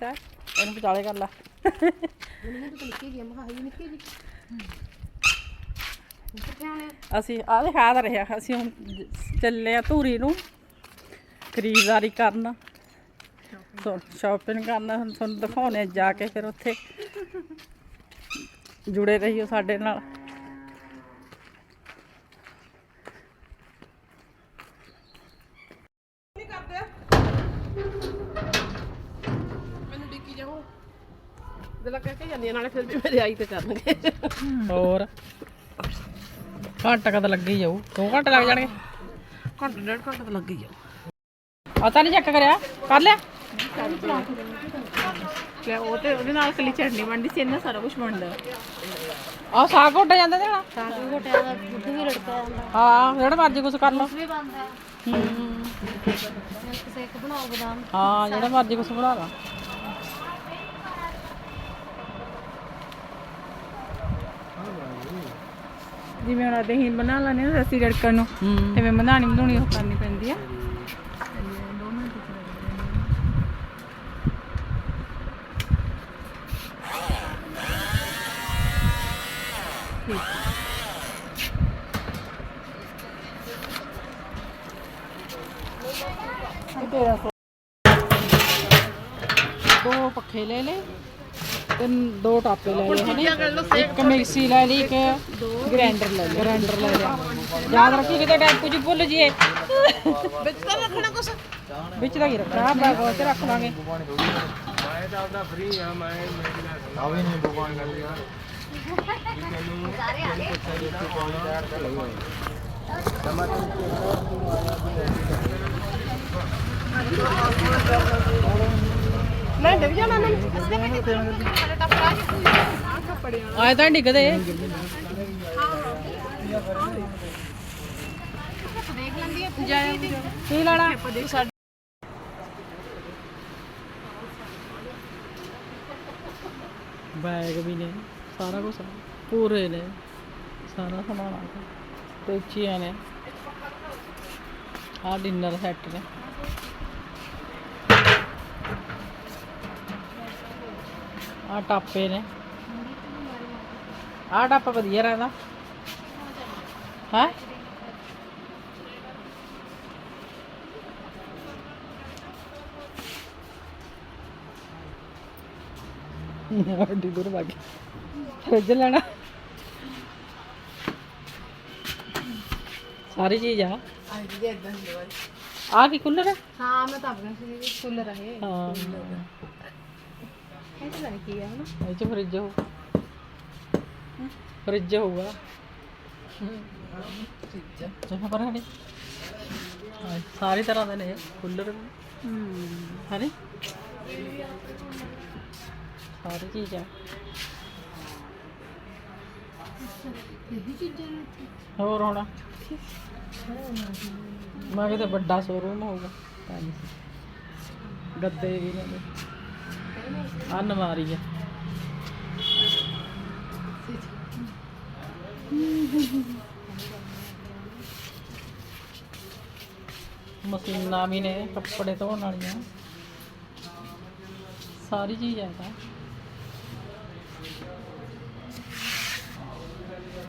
Sir ਇਹਨੂੰ ਵਿਚਾਲੇ ਕਰ ਲੈ। ਅਸੀਂ ਆਹ ਦਿਖਾ ਤਾਂ ਰਿਹਾ ਅਸੀਂ ਹੁਣ ਚੱਲੇ ਆ ਧੂਰੀ ਨੂੰ ਖਰੀਦਦਾਰੀ ਕਰਨ। ਸ਼ਾਪਿੰਗ ਕਰਨ। ਤੁਹਾਨੂੰ ਦਿਖਾਉਣੇ ਜਾ ਕੇ ਫਿਰ ਉੱਥੇ। ਜੁੜੇ ਰਹੀਓ ਸਾਡੇ ਨਾਲ। ਦਿਲ ਕਹਿ ਕੇ ਜਾਂਦੀ ਆ, ਨਾਲੇ ਫਿਰ ਵੀ ਮੇਰੇ ਆਈ ਤੇ ਕਰਨਗੇ। ਹੋਰ? ਘੰਟਾ ਕਦ ਲੱਗੀ ਜਾਊ। ਦੋ ਘੰਟੇ ਲੱਗ ਜਾਣਗੇ? ਘੰਟਾ ਡੇਢ ਘੰਟਾ ਤਾਂ ਲੱਗ ਹੀ ਜਾਓ ਆ ਤਾਂ ਨਹੀਂ ਚੈੱਕ ਕਰਿਆ? ਕਰ ਲਿਆ? ਲੈ ਉਹ ਤੇ ਉਹਦੇ ਨਾਲ ਕਲੀ ਚਟਨੀ ਬਣਦੀ ਸੀ ਇਹਨਾਂ ਸਾਰਾ ਕੁਝ ਬਣਦਾ ਆਹ ਸਾਗ ਘੋਟੇ ਜਾਂਦਾ ਤੇ ਨਾ ਸਾਗ ਘਟਿਆ ਦਾ ਦੁੱਧ ਵੀ ਲੜਕਾ ਜਾਂਦਾ। ਹਾਂ ਜਿਹੜਾ ਮਰਜ਼ੀ ਕੁਝ ਕਰ ਲਓ। ਵੀ ਬਣਦਾ। ਹੂੰ। ਕਿਸੇ ਇੱਕ ਬਣਾਓ ਬਦਾਮ। ਹਾਂ ਜਿਹੜਾ ਮਰਜ਼ੀ ਕੁਝ ਬਣਾ ਲਾ। ਜਿਵੇਂ ਹੁਣ ਦਹੀਂ ਬਣਾ ਲੈਣੇ ਨਾ ਰੱਸੀ ਰੜਕਣ ਨੂੰ ਹੂੰ। ਐਵੇਂ ਬਣਾਣੀ ਬਣਾਉਣੀ ਉਹ ਕਰਨੀ ਪੈਂਦੀ ਆ। ਦੋ ਪੱਖੇ ਲੈ ਲੈ ਤੇ ਦੋ ਟਾਪੇ ਲੈ ਲਏ। ਹਨੇ ਇੱਕ ਮਿਕਸੀ ਲੈ ਲਈ ਇੱਕ ਗ੍ਰਾਈਂਡਰ ਲੈ ਲਿਆ। ਗ੍ਰਾਈਂਡਰ ਲੈ ਲਿਆ। ਯਾਦ ਰੱਖੀ ਕਿਤੇ ਟੈਂਪੂ ਚ ਭੁੱਲ ਜੀਏ ਵਿੱਚ ਤਾਂ ਰੱਖਣਾ ਕੁਛ? ਵਿੱਚ ਦਾ ਹੀ ਰੱਖਣਾ? ਬੈਗ ਰੱਖ ਲਾਂਗੇ। ਆਵੇ ਨਹੀਂ ਦੁਕਾਨ ਕਰ ਲਿਆ ਮੈਂ ਡਿੱਗ ਜਾਣਾ ਨਾ। ਅਸੀਂ ਆਏ ਤਾਂ ਡਿੱਗਦੇ। ਦੇਖ ਲੈਂਦੀ ਆ ਜਾਇਆ ਕੀ ਲੈਣਾ ਬੈਗ ਵੀ ਨੇ, ਸਾਰਾ ਕੁਝ ਪੂਰੇ ਨੇ, ਸਾਰਾ ਸਮਾਨ ਆ। ਗਿਆ ਟੇਚੀਆਂ ਨੇ। ਆ ਡਿਨਰ ਸੈੱਟ ਨੇ। ਆ ਟਾਪੇ ਨੇ। ਆ ਟਾਪਾ ਵਧੀਆ ਰਹਿੰਦਾ। ਹੈ? ਅੱਡੀ ਦੂਰ ਵਾਗੀ ਫ੍ਰਿਜ ਲੈਣਾ। ਸਾਰੀ ਚੀਜ਼ ਆ। ਆਈ ਜੀ ਇਦਾਂ ਦੀ ਆ। ਕੀ ਕੂਲਰ ਹੈ ਹਾਂ ਮੈਂ ਤਾਂ ਆਪਣੇ ਸੀ ਫੁੱਲ ਰਹੇ ਹਾਂ। ਇਹ ਤਾਂ ਨਹੀਂ ਕੀ ਆ ਹਨਾ। ਇਹ ਚ ਫ੍ਰਿਜ ਹੋ ਫ੍ਰਿਜ ਹੋਊਗਾ। ਚਲੋ ਪਰ ਹਣੀ। ਸਾਰੀ ਤਰ੍ਹਾਂ ਦੇ ਨੇ ਕੂਲਰ ਹੂੰ। ਹਣੀ। ਸਾਰੀ ਚੀਜ਼ ਆ। ਇਹ ਚੀਜ਼ਾਂ ਨੇ। ਹੋਰ ਹੋਣਾ? ਮੈਂ ਕਿਤੇ ਵੱਡਾ ਸ਼ੋਰੂਮ ਹੋਊਗਾ। ਤਾਂ ਨਹੀਂ। ਗੱਦੇ ਵੀ ਨੇ। ਅੰਨ ਮਾਰੀ ਆ। ਮਸ਼ੀਨਾਂ ਵੀ ਨੇ ਕੱਪੜੇ ਧੋਣ ਵਾਲੀਆਂ। ਸਾਰੀ ਚੀਜ਼ ਹੈ ਤਾਂ।